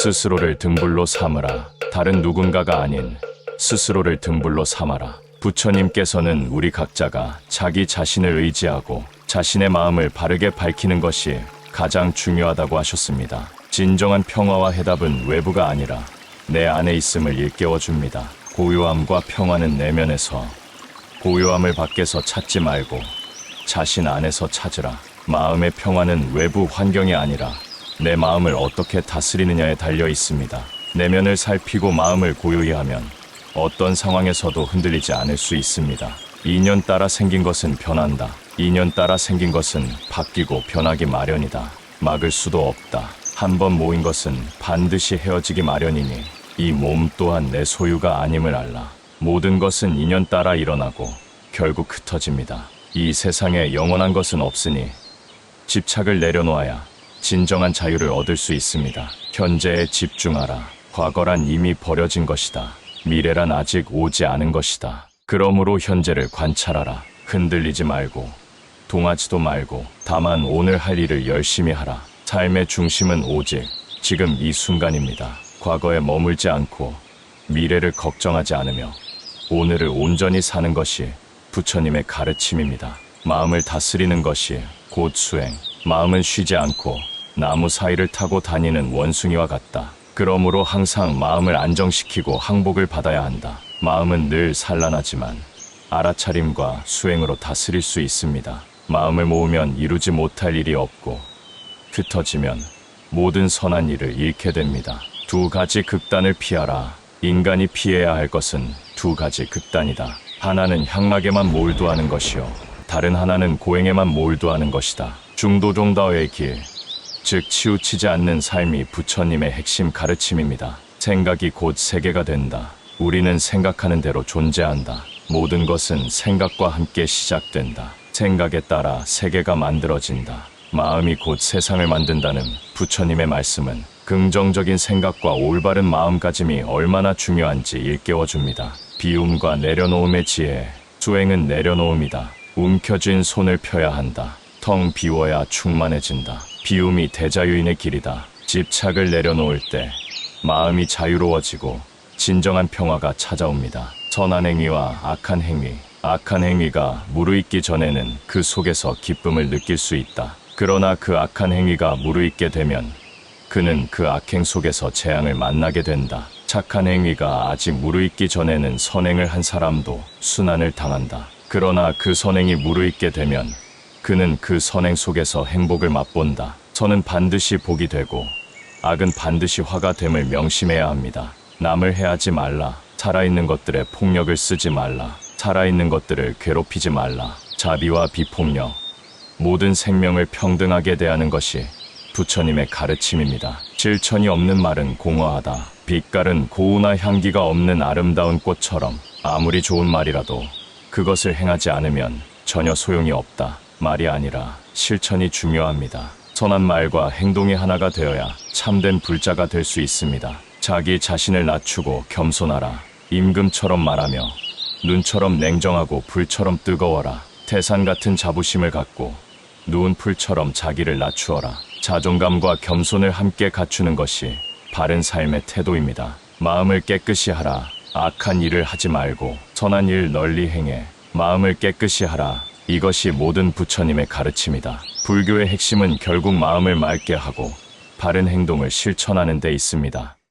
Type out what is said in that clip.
스스로를 등불로 삼으라. 다른 누군가가 아닌 스스로를 등불로 삼아라. 부처님께서는 우리 각자가 자기 자신을 의지하고 자신의 마음을 바르게 밝히는 것이 가장 중요하다고 하셨습니다. 진정한 평화와 해답은 외부가 아니라 내 안에 있음을 일깨워 줍니다. 고요함과 평화는 내면에서, 고요함을 밖에서 찾지 말고 자신 안에서 찾으라. 마음의 평화는 외부 환경이 아니라 내 마음을 어떻게 다스리느냐에 달려 있습니다. 내면을 살피고 마음을 고요히 하면 어떤 상황에서도 흔들리지 않을 수 있습니다. 인연 따라 생긴 것은 변한다. 인연 따라 생긴 것은 바뀌고 변하기 마련이다. 막을 수도 없다. 한 번 모인 것은 반드시 헤어지기 마련이니 이 몸 또한 내 소유가 아님을 알라. 모든 것은 인연 따라 일어나고 결국 흩어집니다. 이 세상에 영원한 것은 없으니 집착을 내려놓아야 진정한 자유를 얻을 수 있습니다. 현재에 집중하라. 과거란 이미 버려진 것이다. 미래란 아직 오지 않은 것이다. 그러므로 현재를 관찰하라. 흔들리지 말고, 동하지도 말고, 다만 오늘 할 일을 열심히 하라. 삶의 중심은 오직 지금 이 순간입니다. 과거에 머물지 않고, 미래를 걱정하지 않으며, 오늘을 온전히 사는 것이 부처님의 가르침입니다. 마음을 다스리는 것이 곧 수행. 마음은 쉬지 않고 나무 사이를 타고 다니는 원숭이와 같다. 그러므로 항상 마음을 안정시키고 항복을 받아야 한다. 마음은 늘 산란하지만 알아차림과 수행으로 다스릴 수 있습니다. 마음을 모으면 이루지 못할 일이 없고 흩어지면 모든 선한 일을 잃게 됩니다. 두 가지 극단을 피하라. 인간이 피해야 할 것은 두 가지 극단이다. 하나는 향락에만 몰두하는 것이요. 다른 하나는 고행에만 몰두하는 것이다. 중도종다의 길, 즉 치우치지 않는 삶이 부처님의 핵심 가르침입니다. 생각이 곧 세계가 된다. 우리는 생각하는 대로 존재한다. 모든 것은 생각과 함께 시작된다. 생각에 따라 세계가 만들어진다. 마음이 곧 세상을 만든다는 부처님의 말씀은 긍정적인 생각과 올바른 마음가짐이 얼마나 중요한지 일깨워 줍니다. 비움과 내려놓음의 지혜, 수행은 내려놓음이다. 움켜쥔 손을 펴야 한다. 텅 비워야 충만해진다. 비움이 대자유인의 길이다. 집착을 내려놓을 때 마음이 자유로워지고 진정한 평화가 찾아옵니다. 선한 행위와 악한 행위, 악한 행위가 무르익기 전에는 그 속에서 기쁨을 느낄 수 있다. 그러나 그 악한 행위가 무르익게 되면 그는 그 악행 속에서 재앙을 만나게 된다. 착한 행위가 아직 무르익기 전에는 선행을 한 사람도 순환을 당한다. 그러나 그 선행이 무르익게 되면 그는 그 선행 속에서 행복을 맛본다. 선은 반드시 복이 되고 악은 반드시 화가 됨을 명심해야 합니다. 남을 해하지 말라. 살아있는 것들에 폭력을 쓰지 말라. 살아있는 것들을 괴롭히지 말라. 자비와 비폭력, 모든 생명을 평등하게 대하는 것이 부처님의 가르침입니다. 실천이 없는 말은 공허하다. 빛깔은 고우나 향기가 없는 아름다운 꽃처럼 아무리 좋은 말이라도 그것을 행하지 않으면 전혀 소용이 없다. 말이 아니라 실천이 중요합니다. 선한 말과 행동이 하나가 되어야 참된 불자가 될 수 있습니다. 자기 자신을 낮추고 겸손하라. 임금처럼 말하며 눈처럼 냉정하고 불처럼 뜨거워라. 태산 같은 자부심을 갖고 누운 풀처럼 자기를 낮추어라. 자존감과 겸손을 함께 갖추는 것이 바른 삶의 태도입니다. 마음을 깨끗이 하라. 악한 일을 하지 말고 선한 일 널리 행해. 마음을 깨끗이 하라. 이것이 모든 부처님의 가르침이다. 불교의 핵심은 결국 마음을 맑게 하고 바른 행동을 실천하는 데 있습니다.